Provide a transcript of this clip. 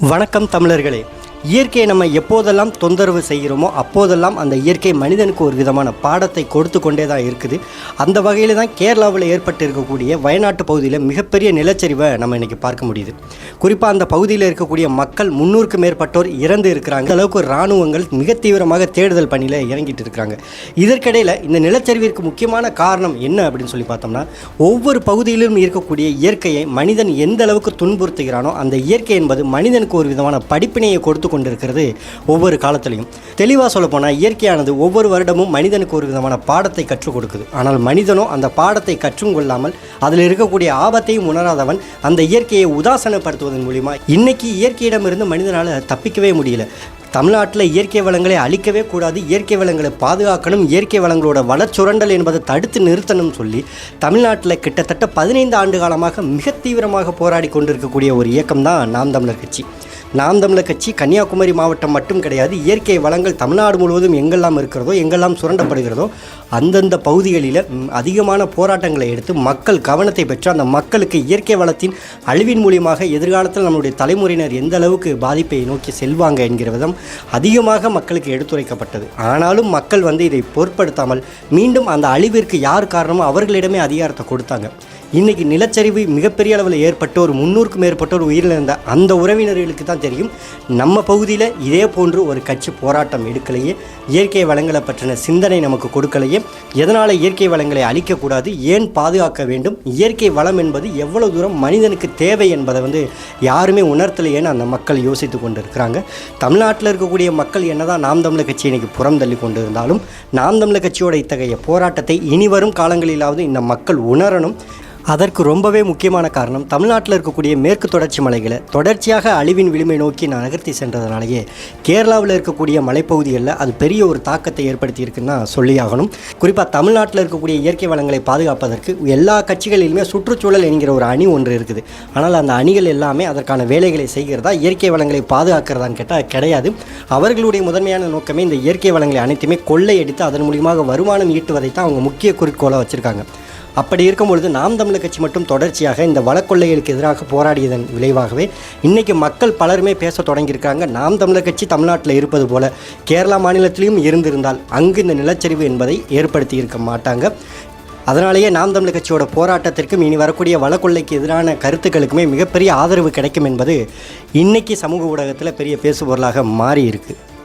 வணக்கம் தமிழர்களே. இயற்கையை நம்ம எப்போதெல்லாம் தொந்தரவு செய்கிறோமோ அப்போதெல்லாம் அந்த இயற்கை மனிதனுக்கு ஒரு விதமான பாடத்தை கொடுத்து கொண்டே தான் இருக்குது. அந்த வகையில் தான் கேரளாவில் ஏற்பட்டு இருக்கக்கூடிய வயநாட்டு பகுதியில் மிகப்பெரிய நிலச்சரிவை நம்ம இன்றைக்கி பார்க்க முடியுது. குறிப்பாக அந்த பகுதியில் இருக்கக்கூடிய மக்கள் முன்னூறுக்கும் மேற்பட்டோர் இறந்து இருக்கிறாங்க. அந்த அளவுக்கு இராணுவங்கள் மிக தீவிரமாக தேடுதல் பணியில் இறங்கிட்டு இருக்கிறாங்க இதற்கிடையில் இந்த நிலச்சரிவிற்கு முக்கியமான காரணம் என்ன அப்படின்னு சொல்லி பார்த்தோம்னா ஒவ்வொரு பகுதியிலும் இருக்கக்கூடிய இயற்கையை மனிதன் எந்த அளவுக்கு துன்புறுத்துகிறானோ அந்த இயற்கை என்பது மனிதனுக்கு ஒரு விதமான படிப்பினையை கொடுத்து கொண்டிருக்கிறது ஒவ்வொரு காலத்திலையும். தெளிவாக சொல்லப்போனால் இயற்கையானது ஒவ்வொரு வருடமும் மனிதனுக்கு ஒரு விதமான பாடத்தை கற்றுக் கொடுக்குது. ஆனால் மனிதனோ அந்த பாடத்தை கற்றும் கொள்ளாமல் அதில் இருக்கக்கூடிய ஆபத்தையும் உணராதவன் அந்த இயற்கையை உதாசனப்படுத்துவதன் மூலிமா இன்னைக்கு இயற்கையிடமிருந்து மனிதனால் தப்பிக்கவே முடியல. தமிழ்நாட்டில் இயற்கை வளங்களை அழிக்கவே கூடாது இயற்கை வளங்களை பாதுகாக்கணும் இயற்கை வளங்களோட வளச்சுரண்டல் என்பதை தடுத்து நிறுத்தணும் சொல்லி தமிழ்நாட்டில் கிட்டத்தட்ட பதினைந்து ஆண்டு காலமாக மிக தீவிரமாக போராடி கொண்டிருக்கக்கூடிய ஒரு இயக்கம் தான் நாம் தமிழர் கட்சி. நாம் தமிழர் கட்சி கன்னியாகுமரி மாவட்டம் மட்டும் கிடையாது இயற்கை வளங்கள் தமிழ்நாடு முழுவதும் எங்கெல்லாம் இருக்கிறதோ எங்கெல்லாம் சுரண்டப்படுகிறதோ அந்தந்த பகுதிகளில் அதிகமான போராட்டங்களை எடுத்து மக்கள் கவனத்தை பெற்று அந்த மக்களுக்கு இயற்கை வளத்தின் அழிவின் மூலியமாக எதிர்காலத்தில் நம்முடைய தலைமுறையினர் எந்த அளவுக்கு பாதிப்பை நோக்கி செல்வாங்க என்கிற விதம் அதிகமாக மக்களுக்கு எடுத்துரைக்கப்பட்டது. ஆனாலும் மக்கள் வந்து இதை பொருட்படுத்தாமல் மீண்டும் அந்த அழிவிற்கு யார் காரணமோ அவர்களிடமே அதிகாரத்தை கொடுத்தாங்க. இன்னைக்கு நிலச்சரிவு மிகப்பெரிய அளவில் ஏற்பட்டோர் ஒரு முன்னூறுக்கும் மேற்பட்டோர் உயிரிழந்த அந்த உறவினர்களுக்கு தான் தெரியும். நம்ம பகுதியில் இதே போன்று ஒரு கட்சி போராட்டம் எடுக்கலையே இயற்கை வளங்களை பற்றின சிந்தனை நமக்கு கொடுக்கலையே எதனால் இயற்கை வளங்களை அழிக்கக்கூடாது ஏன் பாதுகாக்க வேண்டும் இயற்கை வளம் என்பது எவ்வளோ தூரம் மனிதனுக்கு தேவை என்பதை வந்து யாருமே உணர்த்தலையேன்னு அந்த மக்கள் யோசித்து கொண்டு இருக்கிறாங்க தமிழ்நாட்டில் இருக்கக்கூடிய மக்கள் என்னதான் நாம் தமிழர் கட்சி இன்னைக்கு புறம் தள்ளி கொண்டு இருந்தாலும் நாம் தமிழர் கட்சியோட இத்தகைய போராட்டத்தை இனி வரும் காலங்களிலாவது இந்த மக்கள் உணரணும். அதற்கு ரொம்பவே முக்கியமான காரணம் தமிழ்நாட்டில் இருக்கக்கூடிய மேற்கு தொடர்ச்சி மலைகளை தொடர்ச்சியாக அழிவின் விளிமை நோக்கி நகர்த்தி சென்றதுனாலேயே கேரளாவில் இருக்கக்கூடிய மலைப்பகுதிகளில் அது பெரிய ஒரு தாக்கத்தை ஏற்படுத்தி இருக்குன்னு சொல்லியாகணும் குறிப்பாக தமிழ்நாட்டில் இருக்கக்கூடிய இயற்கை வளங்களை பாதுகாப்பதற்கு எல்லா கட்சிகளிலுமே சுற்றுச்சூழல் என்கிற ஒரு அணி ஒன்று இருக்குது. ஆனால் அந்த அணிகள் எல்லாமே அதற்கான வேலைகளை செய்கிறதா இயற்கை வளங்களை பாதுகாக்கிறதான்னு கேட்டால் கிடையாது. அவர்களுடைய முதன்மையான நோக்கமே இந்த இயற்கை வளங்களை அனைத்துமே கொள்ளையடித்து அதன் மூலியமாக வருமானம் ஈட்டுவதை தான் அவங்க முக்கிய குறிக்கோளாக வச்சுருக்காங்க. அப்படி இருக்கும் பொழுது நாம் தமிழர் கட்சி மட்டும் தொடர்ச்சியாக இந்த வழக்கொள்ளைகளுக்கு எதிராக போராடியதன் விளைவாகவே இன்றைக்கி மக்கள் பலருமே பேச தொடங்கியிருக்காங்க. நாம் தமிழர் கட்சி தமிழ்நாட்டில் இருப்பது போல கேரளா மாநிலத்திலையும் இருந்திருந்தால் அங்கு இந்த நிலச்சரிவு என்பதை ஏற்படுத்தி இருக்க மாட்டாங்க. அதனாலேயே நாம் தமிழர் கட்சியோட போராட்டத்திற்கும் இனி வரக்கூடிய வழக்கொள்ளைக்கு எதிரான கருத்துக்களுக்குமே மிகப்பெரிய ஆதரவு கிடைக்கும் என்பது இன்றைக்கி சமூக ஊடகத்தில் பெரிய பேசுபொருளாக மாறி இருக்குது